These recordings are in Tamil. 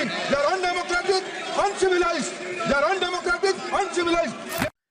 clean. They are undemocratic, uncivilized. They are undemocratic, uncivilized.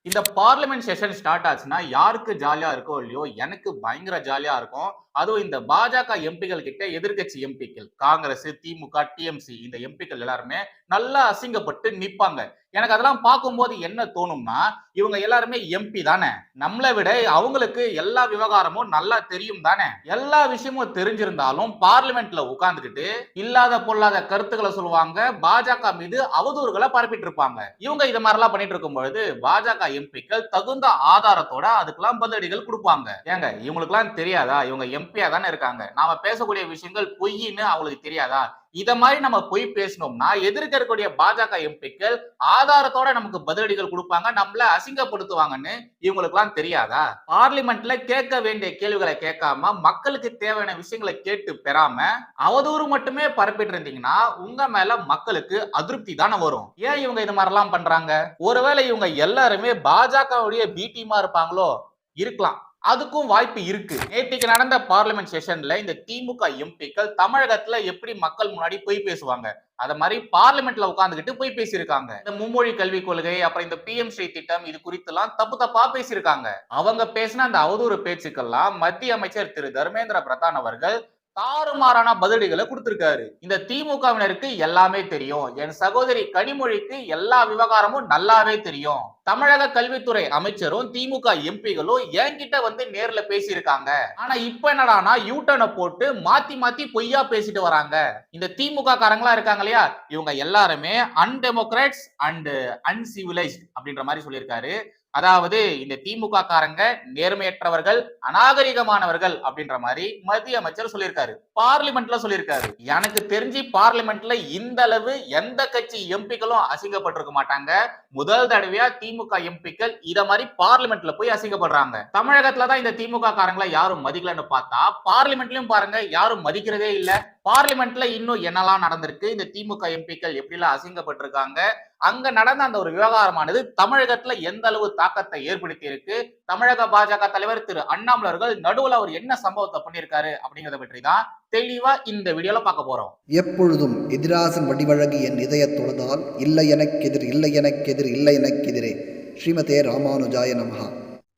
இந்த பார்லிமெண்ட் செஷன் ஸ்டார்ட் ஆச்சுன்னா யாருக்கு ஜாலியா இருக்கோ இல்லையோ எனக்கு பயங்கர ஜாலியா இருக்கும் அதுவும் இந்த பாஜக எம்பிகள் கிட்ட எதிர்க்கட்சி எம்பிக்கள் காங்கிரஸ் திமுக டிஎம்சி இந்த எம்பிக்கள் எல்லாருமே நல்லா அசிங்கப்பட்டு நிற்பாங்க எனக்கு அதெல்லாம் பார்க்கும்போது என்ன தோணும்னா இவங்க எல்லாருமே எம்பி தானே. நம்மளை விட அவங்களுக்கு எல்லா விவகாரமும் நல்லா தெரியும் தானே. எல்லா விஷயமும் தெரிஞ்சிருந்தாலும் பார்லிமெண்ட்ல உட்கார்ந்துக்கிட்டு இல்லாத பொல்லாத கருத்துக்களை சொல்லுவாங்க. பாஜக மீது அவதூறுகளை பரப்பிட்டு இருப்பாங்க. இவங்க இது மாதிரிலாம் பண்ணிட்டு இருக்கும் பொழுது பாஜக எம்பிக்கள் தகுந்த ஆதாரத்தோட அதுக்கெல்லாம் பதிலடிகள் கொடுப்பாங்க. ஏங்க இவங்களுக்குலாம் தெரியாதா? இவங்க எம்பியா தானே இருக்காங்க. நாம பேசக்கூடிய விஷயங்கள் பொய்ன்னு அவங்களுக்கு தெரியாதா? இத மாதிரி நம்ம போய் பேசணும்னா எதிர்க்க இருக்கக்கூடிய பாஜக எம்பிக்கள் ஆதாரத்தோட நமக்கு பதிலடிகள் கொடுப்பாங்க நம்மள அசிங்கப்படுத்துவாங்கன்னு இவங்களுக்குலாம் தெரியாதா? பார்லிமெண்ட்ல கேட்க வேண்டிய கேள்விகளை கேட்காம மக்களுக்கு தேவையான விஷயங்களை கேட்டு பெறாம அவதூறு மட்டுமே பரப்பிட்டு இருந்தீங்கன்னா உங்க மேல மக்களுக்கு அதிருப்தி தானே வரும். ஏன் இவங்க இது மாதிரிலாம் பண்றாங்க? ஒருவேளை இவங்க எல்லாருமே பாஜகவுடைய பி டீமா இருப்பாங்களோ? இருக்கலாம். அதுக்கும் வாய்ப்பு இருக்கு. நேற்றுக்கு நடந்த பார்லிமெண்ட் செஷன்ல இந்த திமுக எம்பிக்கள் தமிழகத்துல எப்படி மக்கள் முன்னாடி போய் பேசுவாங்க? அத மாதிரி பார்லிமெண்ட்ல உட்காந்துக்கிட்டு போய் பேசியிருக்காங்க. இந்த மும்மொழி கல்விக் கொள்கை அப்புறம் இந்த பிஎம் ஸ்ரீ திட்டம் இது குறித்து எல்லாம் தப்பு தப்பா பேசியிருக்காங்க. அவங்க பேசின அந்த அவதூறு பேச்சுக்கெல்லாம் மத்திய அமைச்சர் திரு தர்மேந்திர பிரதான் அவர்கள் தாறுமாறான பதிலடிகளை கொடுத்திருக்காரு. இந்த திமுகவினருக்கு எல்லாமே தெரியும். என் சகோதரி கனிமொழிக்கு எல்லா விவகாரமும் நல்லாவே தெரியும். தமிழக கல்வித்துறை அமைச்சரும் திமுக எம்பிகளும் என்கிட்ட வந்து நேர்ல பேசியிருக்காங்க. ஆனா இப்ப என்னடானா யூட்டனை போட்டு மாத்தி மாத்தி பொய்யா பேசிட்டு வராங்க. இந்த திமுக காரங்களா இருக்காங்க இல்லையா? இவங்க எல்லாருமே அன்டெமோக்ராட்ஸ் அண்ட் அன்சிவிலைஸ்ட் அப்படின்ற மாதிரி சொல்லியிருக்காரு. அதாவது இந்த திமுக காரங்க நேர்மையற்றவர்கள் அநாகரிகமானவர்கள் அப்படின்ற மாதிரி மத்திய அமைச்சர் சொல்லியிருக்காரு. பார்லிமெண்ட்ல சொல்லியிருக்காரு. எனக்கு தெரிஞ்சு பார்லிமெண்ட்ல இந்த அளவு எந்த கட்சி எம்பிக்களும் அசிங்கப்பட்டிருக்க மாட்டாங்க. முதல் தடவையா திமுக எம்பிக்கள் இத மாதிரி பார்லிமெண்ட்ல போய் அசிங்கப்படுறாங்க. தமிழகத்துல தான் இந்த திமுக காரங்களை யாரும் மதிக்கலன்னு பார்த்தா பார்லிமெண்ட்லயும் பாருங்க யாரும் மதிக்கிறதே இல்ல. பார்லிமெண்ட்ல இன்னும் என்னெல்லாம் நடந்திருக்கு? இந்த திமுக எம்பிக்கள் எப்படிலாம் அசிங்கப்பட்டிருக்காங்க? அங்க நடந்த அந்த ஒரு விவகாரமானது தமிழகத்துல எந்த அளவு தாக்கத்தை ஏற்படுத்தி இருக்கு தமிழக பாஜக தலைவர் திரு அண்ணாமலை அவர்கள் நடுவுல அவர் என்ன சம்பவத்தை பண்ணியிருக்காரு அப்படிங்கறத பற்றி தான் தெளிவா இந்த வீடியோல பார்க்க போறோம். எப்பொழுதும் எதிராசன் வடிவழகு என் இதயத் தொழுதால் இல்லை எனக்கெதிர் இல்லை எனக்கெதிர் இல்லை எனக்கெதிரே ஸ்ரீமதே ராமானுஜாய நமஹா.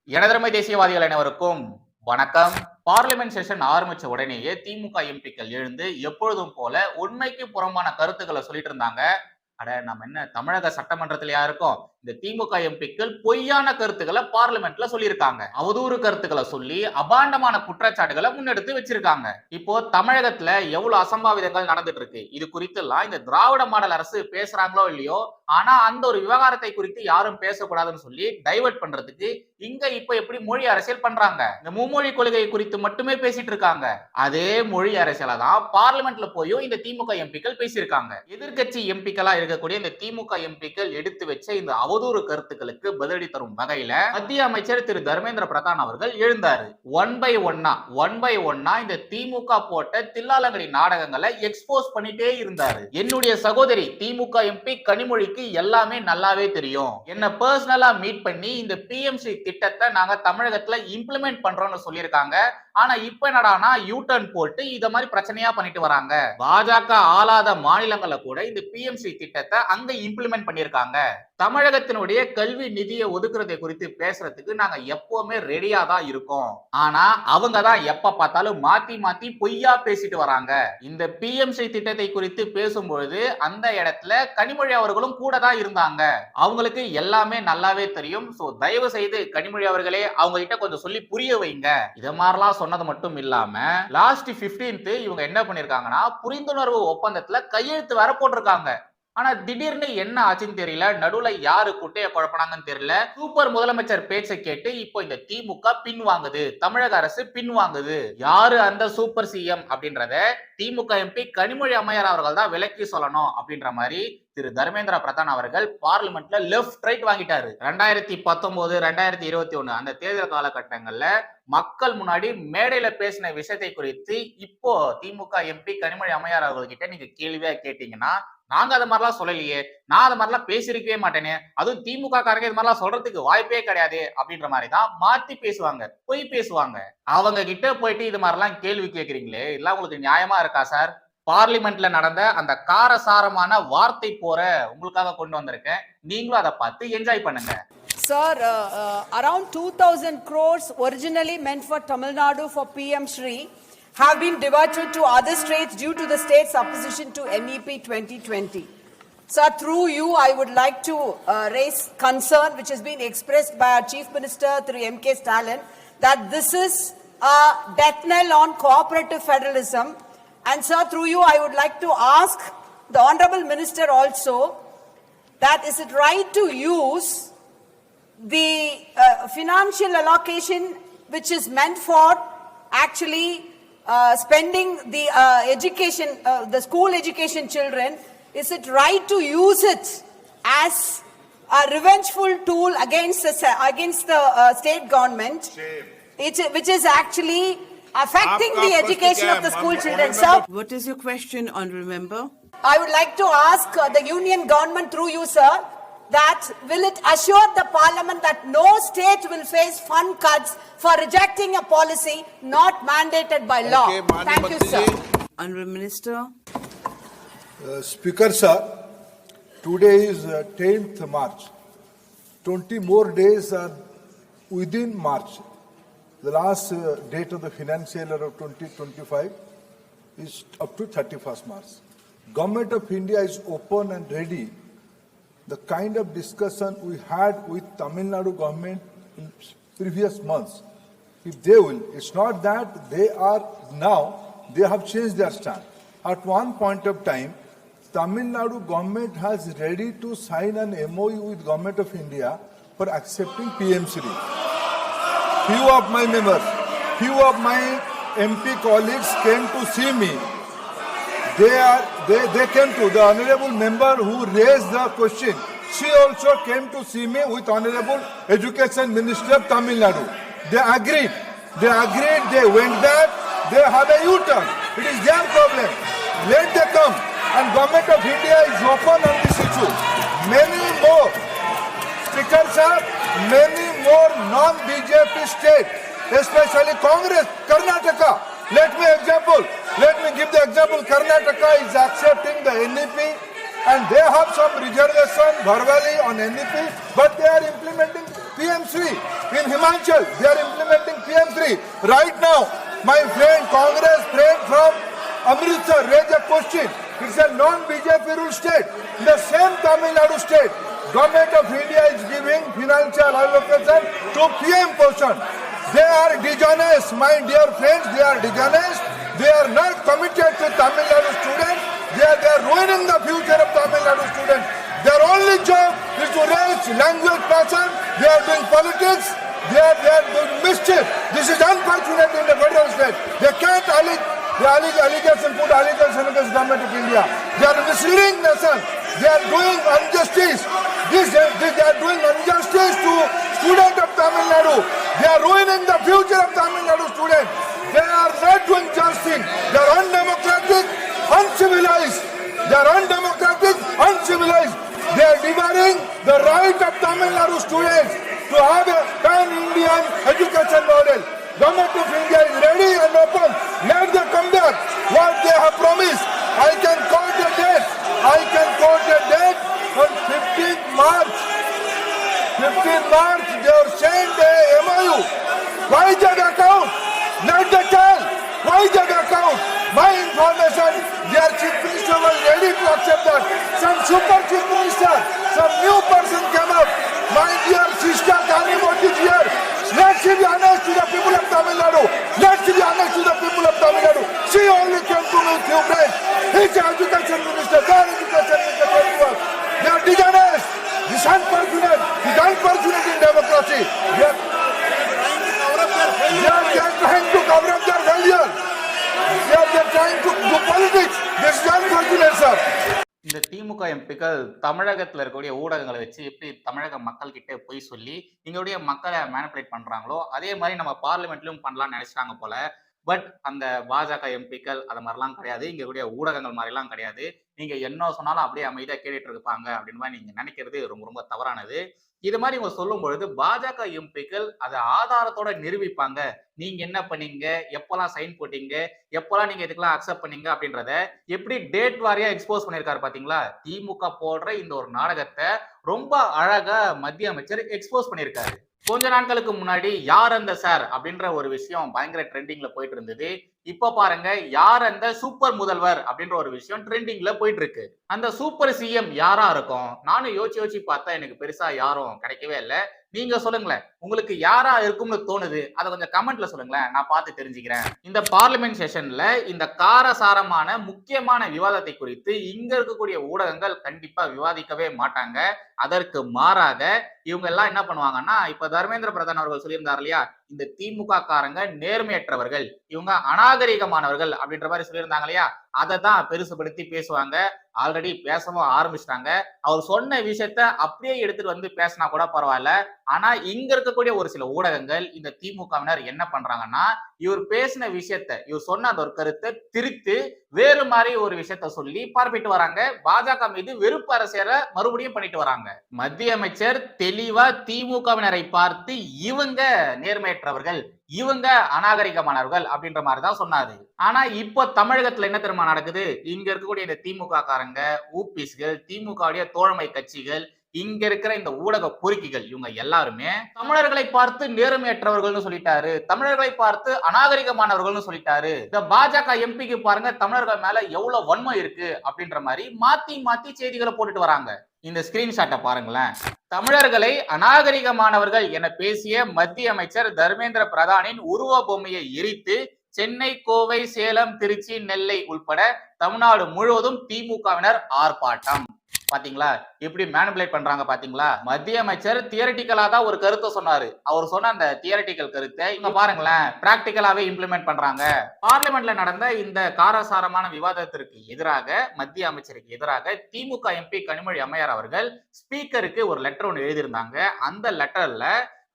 எனதருமை தேசியவாதிகள் அனைவருக்கும் வணக்கம். பார்லிமெண்ட் செஷன் ஆரம்பிச்ச உடனேயே திமுக எம்பிக்கள் எழுந்து எப்பொழுதும் போல உண்மைக்கு புறம்பான கருத்துக்களை சொல்லிட்டு இருந்தாங்க. அட நம்ம என்ன தமிழக சட்டமன்றத்திலயா யாருக்கும் இந்த திமுக எம்பிக்கள் பொய்யான கருத்துக்களை பார்லிமெண்ட்ல சொல்லியிருக்காங்க. அவதூறு கருத்துக்களை சொல்லி அபாண்டமான குற்றச்சாட்டுகளை முன்னெடுத்து வச்சிருக்காங்க. இப்போ தமிழகத்துல எவ்வளவு அசம்பாவிதங்கள் நடந்துட்டு இருக்கு இது குறித்து எல்லாம் இந்த திராவிட மாடல் அரசு பேசுறாங்களோ இல்லையோ? ஆனா அந்த ஒரு விவகாரத்தை குறித்து யாரும் பேசக்கூடாதுன்னு சொல்லி டைவர்ட் பண்றதுக்கு இங்க இப்ப எப்படி மொழி அரசியல் பண்றாங்க? இந்த மும்மொழி கொள்கை குறித்து மட்டுமே பேசிட்டு இருக்காங்க அதே மொழி அரசியலை தான் பார்லிமெண்ட்ல போயும் இந்த திமுக எம்பிக்கள் பேசியிருக்காங்க. எதிர்க்கட்சி எம்பிக்களா இருக்கக்கூடிய இந்த திமுக எம்பிக்கள் எடுத்து வச்ச இந்த அவதூறு கருத்துக்களுக்கு பதிலடி தரும் வகையில மத்திய அமைச்சர் திரு தர்மேந்திர பிரதான் அவர்கள் எழுந்தாரு. ஒன் பை ஒன்னா ஒன் பை ஒன்னா இந்த திமுக போட்ட தில்லாலங்கடி நாடகங்களை எக்ஸ்போஸ் பண்ணிட்டே இருந்தாரு. என்னுடைய சகோதரி திமுக எம்பி கனிமொழிக்கு எல்லாமே நல்லாவே தெரியும். என்ன பர்சனலா மீட் பண்ணி இந்த பிஎம்சி திட்டத்தை நாங்க தமிழகத்துல இம்ப்ளிமெண்ட் பண்றோம்னு சொல்லியிருக்காங்க. ஆனா இப்ப என்னடானா யூ டர்ன் போட்டு இத மாதிரி பிரச்சனையா பண்ணிட்டு வராங்க. பாஜக ஆளாத மாநிலங்களை கூட இந்த பிஎம்சி திட்டத்தை அங்க இம்ப்ளிமெண்ட் பண்ணிருக்காங்க தமிழகத்தினுடைய கல்வி நிதியை ஒதுக்குறதை குறித்து பேசுறதுக்கு நாங்க எப்பவுமே ரெடியா தான் இருக்கோம். ஆனா அவங்க தான் எப்ப பார்த்தாலும் மாத்தி மாத்தி பொய்யா பேசிட்டு வராங்க. இந்த பிஎம்சி திட்டத்தை குறித்து பேசும்பொழுது அந்த இடத்துல கனிமொழி அவர்களும் கூட தான் இருந்தாங்க. அவங்களுக்கு எல்லாமே நல்லாவே தெரியும். சோ தயவு செய்து கனிமொழி அவர்களே அவங்க கிட்ட கொஞ்சம் சொல்லி புரிய வைங்க. இத மாதிரிலாம் சொன்னது மட்டும் இல்லாம லாஸ்ட் 15th இவங்க என்ன பண்ணிருக்காங்கன்னா புரிந்துணர்வு ஒப்பந்தத்துல கையெழுத்து வர போட்டிருக்காங்க. ஆனா திடீர்னு என்ன ஆச்சுன்னு தெரியல. நடுவுல யாரு குட்டைய குழப்பினாங்கன்னு தெரியல. சூப்பர் முதலமைச்சர் பேச்சை கேட்டு இப்போ இந்த திமுக பின்வாங்குது தமிழக அரசு பின்வாங்குது யாரு அந்த சூப்பர் சிஎம் அப்படின்றத திமுக எம்பி கனிமொழி அம்மையார் அவர்கள் தான் விலக்கி சொல்லணும் அப்படின்ற மாதிரி திரு தர்மேந்திர பிரதான் அவர்கள் பார்லிமெண்ட்ல லெஃப்ட் ரைட் வாங்கிட்டாரு. ரெண்டாயிரத்தி பத்தொன்பது ரெண்டாயிரத்தி இருபத்தி ஒண்ணு அந்த தேர்தல் காலகட்டங்கள்ல மக்கள் முன்னாடி மேடையில பேசின விஷயத்தை குறித்து இப்போ திமுக எம்பி கனிமொழி அம்மையார் அவர்கள்கிட்ட நீங்க கேள்வியா கேட்டீங்கன்னா நாங்க அது மாதிரிலாம் சொல்லலையே. நான் அது மாதிரிலாம் பேசியிருக்கவே மாட்டேனே. அதுவும் திமுக காரங்க இது மாதிரிலாம் சொல்றதுக்கு வாய்ப்பே கிடையாது அப்படின்ற மாதிரி தான் மாத்தி பேசுவாங்க. போய் பேசுவாங்க. அவங்க கிட்ட போயிட்டு இது மாதிரிலாம் கேள்வி கேட்கறீங்களே இல்ல உங்களுக்கு நியாயமா இருக்கா சார்? பார்லிமெண்ட்ல நடந்த அந்த காரசாரமான வார்த்தை போற உங்களுக்காக கொண்டு வந்திருக்கேன். நீங்களும் அதை பார்த்து என்ஜாய் பண்ணுங்க. Sir, uh, uh, around 2,000 crores originally meant for Tamil Nadu for PM Shri have been diverted to other states due to the state's opposition to MEP 2020. Sir, through you, I would like to uh, raise concern which has been expressed by our Chief Minister through MK Stalin that this is a death knell on cooperative federalism. And sir, through you, I would like to ask the Honorable Minister also that is it right to use the uh, financial allocation which is meant for actually uh, spending the uh, education, uh, the school education children, is it right to use it as a revengeful tool against the, against the uh, state government, It, which is actually affecting the education of the school children. Sir, what is your question, On remember, I would like to ask uh, the union government through you, sir, that will it assure the parliament that no state will face fund cuts for rejecting a policy not mandated by law? Okay, thank you sir. Honorable minister. Uh, speaker sir today is uh, 10th march. 20 more days are within march. The last uh, date of the financial year of 2025 is up to 31st march. Government of india is open and ready the kind of discussion we had with Tamil Nadu government in previous months, if they will, it's not that they are now, they have changed their stand. At one point of time, Tamil Nadu government has ready to sign an MOU with government of India for accepting PMCD. Few of my members, few of my MP colleagues came to see me. They are they, they came to the honorable member who raised the question. She also came to see me with honorable education minister of Tamil Nadu. They agreed. They agreed. They went back. They have a U-turn. It is their problem. Let them come. And government of India is open on this issue. Many more Speaker sir, many more non-BJP state, especially Congress, Karnataka. Let me example, let me give the example. Karnataka is accepting the NEP and they have some reservation verbally on NEP, but they are implementing PM3. In Himachal, they are implementing PM3. Right now, my friend Congress friend from Amritsar raised a question. It's a non-BJP rule state. The same Tamil Nadu state, Government of India is giving financial allocation to PM portion. They are dishonest, my dear friends, they are dishonest. They are not committed to Tamil Nadu students. They are, they are ruining the future of Tamil Nadu students. Their only job is to raise language passion. They are doing politics. They are, they are doing mischief. This is unfortunate in the federal state. They can't allege, the alleg- allegation, put allegation against government of India. They are misleading nation. They are doing injustice. This, this, they are doing injustice to education model. Government of India is ready and open. Let them come back. What they have promised. I can quote the date. I can quote the date on 15th March. 15th March, they have sent a MOU. Why that account? Let the tell. Why that account? My information, their chief minister was ready to accept that. Some super chief minister, some new person came up. My dear sister Kani Modi is here. Let's be honest to the people of Tamil Nadu. Let's be honest to the people of Tamil Nadu. She only came to me few friends. He's the education minister, their education minister. They are dishonest. This is unfortunate. This is unfortunate in democracy. They are, they are, they are trying to cover up their failure. They are, they are trying to do politics. This is unfortunate, sir. இந்த திமுக எம்பிக்கள் தமிழகத்தில் இருக்கக்கூடிய ஊடகங்களை வச்சு எப்படி தமிழக மக்கள் கிட்ட போய் சொல்லி எங்களுடைய மக்களை மேனிபுலேட் பண்றாங்களோ அதே மாதிரி நம்ம பார்லிமெண்ட்லயும் பண்ணலாம்னு நினைச்சிட்டாங்க போல. பட் அந்த பாஜக எம்பிக்கள் அது மாதிரிலாம் கிடையாது. இங்க கூடிய ஊடகங்கள் மாதிரிலாம் கிடையாது. நீங்க என்ன சொன்னாலும் அப்படியே அமைதியா கேட்டுட்டு இருப்பாங்க அப்படின்னு மாதிரி நீங்க நினைக்கிறது ரொம்ப ரொம்ப தவறானது. இது மாதிரி இவங்க சொல்லும் பொழுது பாஜக எம்பிக்கள் அதை ஆதாரத்தோட நிரூபிப்பாங்க. நீங்க என்ன பண்ணீங்க? எப்பெல்லாம் சைன் போட்டீங்க? எப்பெல்லாம் நீங்க இதுக்கெல்லாம் அக்செப்ட் பண்ணீங்க? அப்படின்றத எப்படி டேட் வாரியா எக்ஸ்போஸ் பண்ணியிருக்காரு பாத்தீங்களா திமுக போடுற இந்த ஒரு நாடகத்தை ரொம்ப அழகா மத்திய அமைச்சர் எக்ஸ்போஸ் பண்ணியிருக்காரு. கொஞ்ச நாட்களுக்கு முன்னாடி யார் அந்த சார் அப்படின்ற ஒரு விஷயம் பயங்கர ட்ரெண்டிங்ல போயிட்டு இருந்தது. இப்ப பாருங்க யார் அந்த சூப்பர் முதல்வர் அப்படின்ற ஒரு விஷயம் ட்ரெண்டிங்ல போயிட்டு இருக்கு அந்த சூப்பர் சிஎம் யாரா இருக்கும்? நானும் யோசிச்சு யோசிச்சு பார்த்தா எனக்கு பெருசா யாரும் கிடைக்கவே இல்லை. நீங்க சொல்லுங்களேன் உங்களுக்கு யாரா இருக்கும்னு தோணுது? அதை கொஞ்சம் கமெண்ட்ல சொல்லுங்களேன் நான் பார்த்து தெரிஞ்சுக்கிறேன். இந்த பார்லிமெண்ட் செஷன்ல இந்த காரசாரமான முக்கியமான விவாதத்தை குறித்து இங்க இருக்கக்கூடிய ஊடகங்கள் கண்டிப்பா விவாதிக்கவே மாட்டாங்க. அதற்கு மாறாக இவங்க எல்லாம் என்ன பண்ணுவாங்கன்னா இப்ப தர்மேந்திர பிரதான் அவர்கள் சொல்லியிருந்தார் இல்லையா இந்த திமுக காரங்க நேர்மையற்றவர்கள். இவங்க அநாகரிகமானவர்கள் அப்படின்ற மாதிரி சொல்லியிருந்தாங்க இல்லையா? அதை தான் பெருசுபடுத்தி பேசுவாங்க. ஆல்ரெடி பேசவும் ஆரம்பிச்சிட்டாங்க. அவர் சொன்ன விஷயத்த அப்படியே எடுத்துட்டு வந்து பேசினா கூட பரவாயில்ல. ஆனா இங்க இருக்கக்கூடிய ஒரு சில ஊடகங்கள் இந்த திமுகவினர் என்ன பண்றாங்கன்னா இவர் பேசின விஷயத்த இவர் சொன்ன அந்த ஒரு கருத்தை திரித்து வேறு மாதிரி ஒரு விஷயத்த சொல்லி பார்ப்பிட்டு வராங்க. பாஜக மீது வெறுப்பு அரசியலை மறுபடியும் பண்ணிட்டு வராங்க. மத்திய அமைச்சர் தெளிவா திமுகவினரை பார்த்து இவங்க நேர்மையற்றவர்கள் இவங்க அநாகரிகமானவர்கள் அப்படின்ற மாதிரி தான் சொன்னாரு. ஆனா இப்போ தமிழகத்துல என்ன தெரியுமா நடக்குது? இங்க இருக்கக்கூடிய இந்த திமுக காரங்க ஊபிஸ்கள் திமுகவுடைய தோழமை கட்சிகள் இங்க இருக்கிற இந்த ஊடக பொறுக்கிகள் இவங்க எல்லாருமே தமிழர்களை பார்த்து நேர்மையற்றவர்கள்னு சொல்லிட்டாரு. தமிழர்களை பார்த்து அநாகரிகமானவர்கள்னு சொல்லிட்டாரு. இந்த பாஜக எம்பிக்கு பாருங்க தமிழர்கள் மேல எவ்வளவு வன்மை இருக்கு அப்படின்ற மாதிரி மாத்தி மாத்தி செய்திகளை போட்டுட்டு வராங்க. இந்த ஸ்கிரீன்ஷாட்டை பாருங்களேன். தமிழர்களை அநாகரிகமானவர்கள் என பேசிய மத்திய அமைச்சர் தர்மேந்திர பிரதானின் உருவ பொம்மையை எரித்து சென்னை கோவை சேலம் திருச்சி நெல்லை உள்பட தமிழ்நாடு முழுவதும் திமுகவினர் ஆர்ப்பாட்டம். பாத்தீங்களா? எப்படி மேனிபுலேட் பண்றாங்க பாத்தீங்களா? மத்திய அமைச்சர் தியரட்டிக்கலா தான் ஒரு கருத்தை சொன்னாரு. அவர் சொன்ன அந்த தியரட்டிக்கல் கருத்தை இங்க பாருங்களேன். பிராக்டிக்கலாவே இம்ப்ளிமெண்ட் பண்றாங்க. பார்லிமெண்ட்ல நடந்த இந்த காரசாரமான விவாதத்திற்கு எதிராக மத்திய அமைச்சருக்கு எதிராக திமுக எம்பி கனிமொழி அம்மையார் அவர்கள் ஸ்பீக்கருக்கு ஒரு லெட்டர் ஒன்று எழுதியிருந்தாங்க. அந்த லெட்டர்ல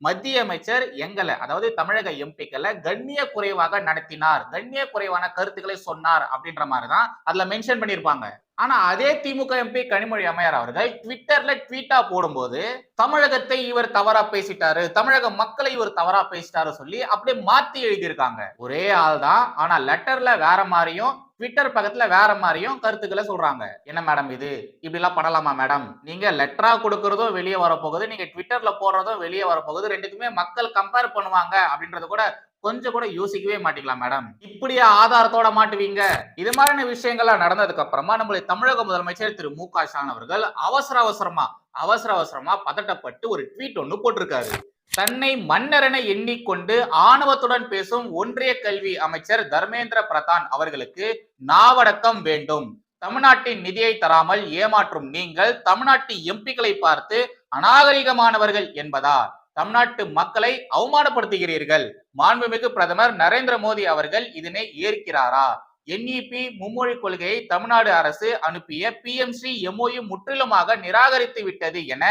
மத்திய அமைச்சர் எங்களை அதாவது தமிழக எம்பிக்களை கண்ணிய குறைவாக நடத்தினார். கண்ணிய குறைவான கருத்துக்களை சொன்னார் அப்படின்ற மாதிரி தான் அதுல மென்ஷன் பண்ணியிருப்பாங்க. ஆனா அதே திமுக எம்பி கனிமொழி அம்மையார் அவர்கள் ட்விட்டர்ல ட்வீட்டா போடும்போது தமிழகத்தை இவர் தவறா பேசிட்டாரு தமிழக மக்களை இவர் தவறா பேசிட்டாரு சொல்லி அப்படியே மாத்தி எழுதியிருக்காங்க. ஒரே ஆள் தான் ஆனா லெட்டர்ல வேற மாதிரியும் ட்விட்டர் பக்கத்தில் வேற மாதிரியும் கருத்துக்களை சொல்றாங்க. என்ன மேடம் இது? இப்படிலாம் பண்ணலாமா மேடம் நீங்க லெட்டரா கொடுக்கறதும் வெளியே வரப்போகுது நீங்க ட்விட்டர்ல போடுறதும் வெளியே வரப்போகுது ரெண்டுக்குமே மக்கள் கம்பேர் பண்ணுவாங்க அப்படின்றது கூட கொஞ்சம் கூட யோசிக்கவே மாட்டிக்கலாம் மேடம் இப்படியே ஆதாரத்தோட மாட்டுவீங்க. இது மாதிரியான விஷயங்கள்லாம் நடந்ததுக்கு அப்புறமா நம்மளுடைய தமிழக முதலமைச்சர் திரு மு க ஸ்டாலின் அவர்கள் அவசர அவசரமா அவசர அவசரமா பதட்டப்பட்டு ஒரு ட்வீட் ஒன்று போட்டிருக்காரு. தன்னை மன்னரென எண்ணிக்கொண்டு ஆணவத்துடன் பேசும் ஒன்றிய கல்வி அமைச்சர் தர்மேந்திர பிரதான் அவர்களுக்கு நாவடக்கம் வேண்டும். தமிழ்நாட்டின் நிதியை தராமல் ஏமாற்றும் நீங்கள் தமிழ்நாட்டு எம்பிக்களை பார்த்து அநாகரிகமானவர்கள் என்பதா? தமிழ்நாட்டு மக்களை அவமானப்படுத்துகிறீர்கள். மாண்புமிகு பிரதமர் நரேந்திர மோடி அவர்கள் இதனை ஏற்கிறாரா? என்இபி மும்மொழி கொள்கையை தமிழ்நாடு அரசு அனுப்பிய பிஎம்சி எம்ஓயு முற்றிலுமாக நிராகரித்து விட்டது என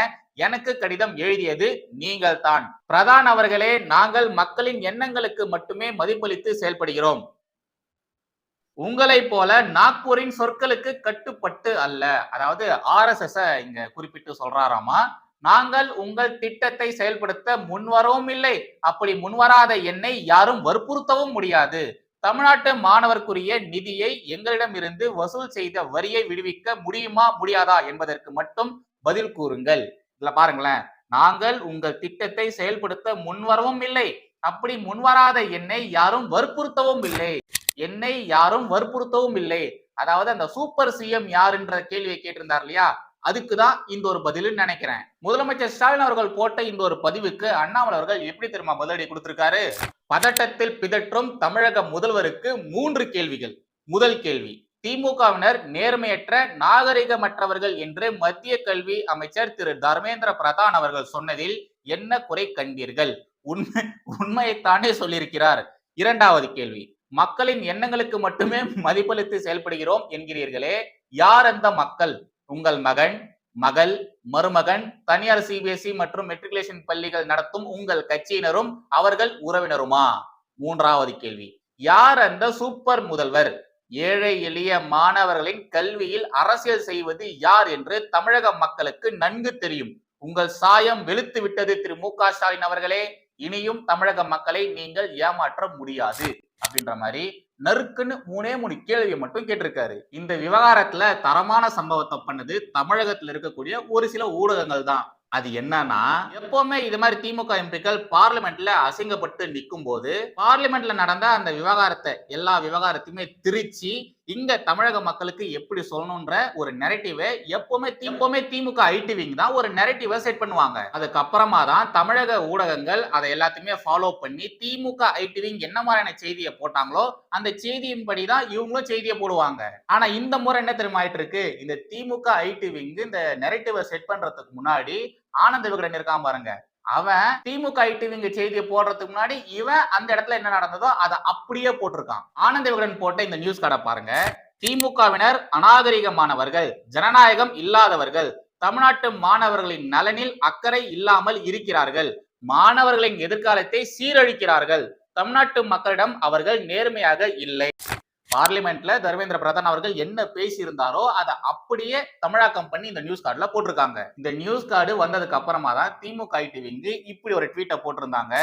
எனக்கு கடிதம் எழுதியது நீங்கள் தான். பிரதான் அவர்களே நாங்கள் மக்களின் எண்ணங்களுக்கு மட்டுமே மதிப்பளித்து செயல்படுகிறோம். உங்களை போல நாக்பூரின் சொற்களுக்கு கட்டுப்பட்டு அல்ல. அதாவது ஆர்எஸ்எஸ் இங்க குறிப்பிட்டு சொல்றாராமா? நாங்கள் உங்கள் திட்டத்தை செயல்படுத்த முன்வரவும் இல்லை. அப்படி முன்வராத என்னை யாரும் வற்புறுத்தவும் முடியாது. தமிழ்நாட்டு மாணவருக்குரிய நிதியை எங்களிடமிருந்து வசூல் செய்த வரியை விடுவிக்க முடியுமா முடியாதா என்பதற்கு மட்டும் பதில் கூறுங்கள். இதுல பாருங்களேன் நாங்கள் உங்கள் திட்டத்தை செயல்படுத்த முன்வரவும் இல்லை. அப்படி முன்வராத என்னை யாரும் வற்புறுத்தவும் இல்லை. என்னை யாரும் வற்புறுத்தவும் இல்லை. அதாவது அந்த சூப்பர் சிஎம் யாருன்ற கேள்வியை கேட்டிருந்தார் இல்லையா? அதுக்கு தான் இந்த ஒரு பதிலுன்னு நினைக்கிறேன். முதலமைச்சர் ஸ்டாலின் அவர்கள் போட்ட இந்த ஒரு பதிவுக்கு அண்ணாமலை அவர்கள் எப்படி தெரியுமா பதிலடி கொடுத்திருக்காரு? பதட்டத்தில் பிதற்றும் தமிழக முதல்வருக்கு மூன்று கேள்விகள். முதல் கேள்வி திமுகவினர் நேர்மையற்ற நாகரிகமற்றவர்கள் என்று மத்திய கல்வி அமைச்சர் திரு. தர்மேந்திர பிரதான் அவர்கள் சொன்னதில் என்ன குறை கண்டீர்கள்? உண்மை உண்மையைத்தானே சொல்லியிருக்கிறார். இரண்டாவது கேள்வி மக்களின் எண்ணங்களுக்கு மட்டுமே மதிப்பளித்து செயல்படுகிறோம் என்கிறீர்களே யார் அந்த மக்கள்? உங்கள் மகன் மகள் மருமகன் தனியார் சிபிஎஸ்இ மற்றும் மெட்ரிகுலேஷன் பள்ளிகள் நடத்தும் உங்கள் கட்சியினரும் அவர்கள் உறவினருமா? மூன்றாவது கேள்வி. யார் அந்த சூப்பர் முதல்வர்? ஏழை எளிய மாணவர்களின் கல்வியில் அரசியல் செய்வது யார் என்று தமிழக மக்களுக்கு நன்கு தெரியும். உங்கள் சாயம் வெளுத்து விட்டது திரு மு க ஸ்டாலின் அவர்களே. இனியும் தமிழக மக்களை நீங்கள் ஏமாற்ற முடியாது. அப்படின்ற மாதிரி நறுக்குன்னு மூணே மூணு கேள்வியை மட்டும் கேட்டிருக்காரு. இந்த விவகாரத்துல தரமான சம்பவத்தை பண்ணது தமிழகத்துல இருக்கக்கூடிய ஒரு சில ஊடகங்கள் தான். அது என்னன்னா எப்பவுமே இது மாதிரி திமுக எம்பிக்கள் பார்லிமெண்ட்ல அசிங்கப்பட்டு நிற்கும் போது பார்லிமெண்ட்ல நடந்த அந்த விவகாரத்தை எல்லா விவகாரத்தையுமே திரிச்சு இங்க தமிழக மக்களுக்கு எப்படி சொல்லணும்ன்ற ஒரு நெரட்டிவை எப்பவுமே தி- எப்பவுமே திமுக ஐடிவிங் தான் ஒரு நெரட்டிவை செட் பண்ணுவாங்க. அதுக்கப்புறமா தான் தமிழக ஊடகங்கள் அதை எல்லாத்தையுமே ஃபாலோ பண்ணி திமுக ஐடிவிங் என்ன மாதிரியான செய்தியை போட்டாங்களோ அந்த செய்தியின்படி தான் இவங்களும் செய்தியை போடுவாங்க. ஆனா இந்த முறை என்ன தெரியுமா ஆயிட்டு இருக்கு இந்த திமுக ஐடிவிங் இந்த நெரட்டிவை செட் பண்றதுக்கு முன்னாடி ஆனந்த விகடன் இருக்கான் பாருங்க. அவன் திமுக ஐடி விங்க செய்தியை போடுறதுக்கு முன்னாடி இவன் அந்த இடத்துல என்ன நடந்ததோ அதை அப்படியே போட்டிருக்கான். ஆனந்த விகடன் போட்ட இந்த நியூஸ் கார்டை பாருங்க. திமுகவினர் அநாகரிகமானவர்கள் ஜனநாயகம் இல்லாதவர்கள் தமிழ்நாட்டு மாணவர்களின் நலனில் அக்கறை இல்லாமல் இருக்கிறார்கள் மாணவர்களின் எதிர்காலத்தை சீரழிக்கிறார்கள் தமிழ்நாட்டு மக்களிடம் அவர்கள் நேர்மையாக இல்லை. பார்லிமெண்ட்ல தர்மேந்திர பிரதான் அவர்கள் என்ன பேசியிருந்தாரோ அதை அப்படியே தமிழாக்கம் பண்ணி இந்த நியூஸ் கார்டுல போட்டிருக்காங்க. இந்த நியூஸ் கார்டு வந்ததுக்கு அப்புறமா தான் திமுக ஐடிவிங்கு இப்படி ஒரு ட்வீட்டை போட்டிருந்தாங்க.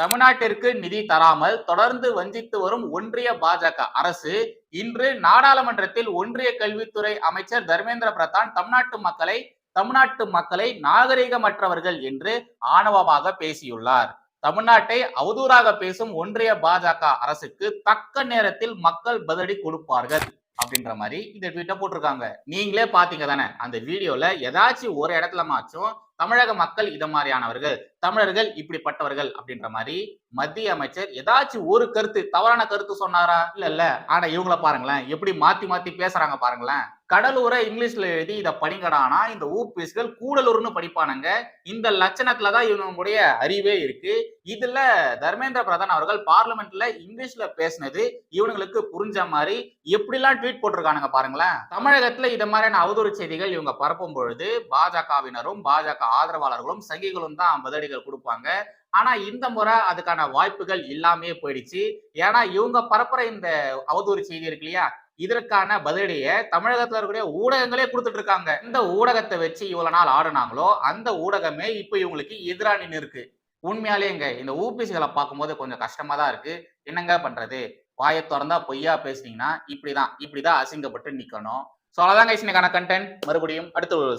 தமிழ்நாட்டிற்கு நிதி தராமல் தொடர்ந்து வஞ்சித்து வரும் ஒன்றிய பாஜக அரசு இன்று நாடாளுமன்றத்தில் ஒன்றிய கல்வித்துறை அமைச்சர் தர்மேந்திர பிரதான் தமிழ்நாட்டு மக்களை தமிழ்நாட்டு மக்களை நாகரிகமற்றவர்கள் என்று ஆணவமாக பேசியுள்ளார். தமிழ்நாட்டை அவதூறாக பேசும் ஒன்றிய பாஜக அரசுக்கு தக்க நேரத்தில் மக்கள் பதிலடி கொடுப்பார்கள் அப்படின்ற மாதிரி இந்த ட்வீட்டை போட்டிருக்காங்க. நீங்களே பாத்தீங்க தானே அந்த வீடியோல ஏதாச்சும் ஒரு இடத்துல மாச்சும் தமிழக மக்கள் இத மாதிரியானவர்கள் தமிழர்கள் இப்படிப்பட்டவர்கள் அப்படின்ற மாதிரி மத்திய அமைச்சர் ஏதாச்சும் ஒரு கருத்து தவறான கருத்து சொன்னாரா? இல்ல இல்ல. ஆனா இவங்கள பாருங்களேன். எப்படி மாத்தி மாத்தி பேசுறாங்க பாருங்களேன். கடலூரை இங்கிலீஷ்ல எழுதி இதை படிங்கடானா இந்த ஊபிஸ்கள் கூடலூர்னு படிப்பானுங்க. இந்த லட்சணத்துல தான் இவங்களுடைய அறிவே இருக்கு. இதுல தர்மேந்திர பிரதான் அவர்கள் பார்லிமெண்ட்ல இங்கிலீஷ்ல பேசினது இவனுங்களுக்கு புரிஞ்ச மாதிரி எப்படிலாம் ட்வீட் போட்டிருக்கானுங்க பாருங்களேன். தமிழகத்துல இத மாதிரியான அவதூறு செய்திகள் இவங்க பரப்பும் பொழுது பாஜகவினரும் பாஜக ஆதரவாளர்களும் சங்கிகளும் தான் பதிலடிகள் கொடுப்பாங்க. ஆனா இந்த முறை அதுக்கான வாய்ப்புகள் இல்லாமே போயிடுச்சு. ஏன்னா இவங்க பரப்புற இந்த அவதூறு செய்தி இருக்கு இல்லையா? இதற்கான பதிலடியை தமிழகத்துல இருக்கக்கூடிய ஊடகங்களே கொடுத்துட்டு இருக்காங்க. இந்த ஊடகத்தை வச்சு இவ்வளவு நாள் ஆடுனாங்களோ அந்த ஊடகமே இப்ப இவங்களுக்கு எதிராக நின்று இருக்கு உண்மையாலேங்க இந்த ஊபிசிகளை பார்க்கும்போது கொஞ்சம் கஷ்டமா தான் இருக்கு. என்னங்க பண்றது? வாயை திறந்தா பொய்யா பேசுனீங்கன்னா இப்படிதான் இப்படிதான் அசிங்கப்பட்டு நிக்கணும். ஸோ அவ்வளோதான் கைஸ் கண்டென்ட் மறுபடியும் அடுத்த ஒரு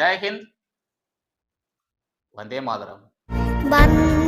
ஜெய்ஹிந்த் வந்தே மாதரம். வந்தே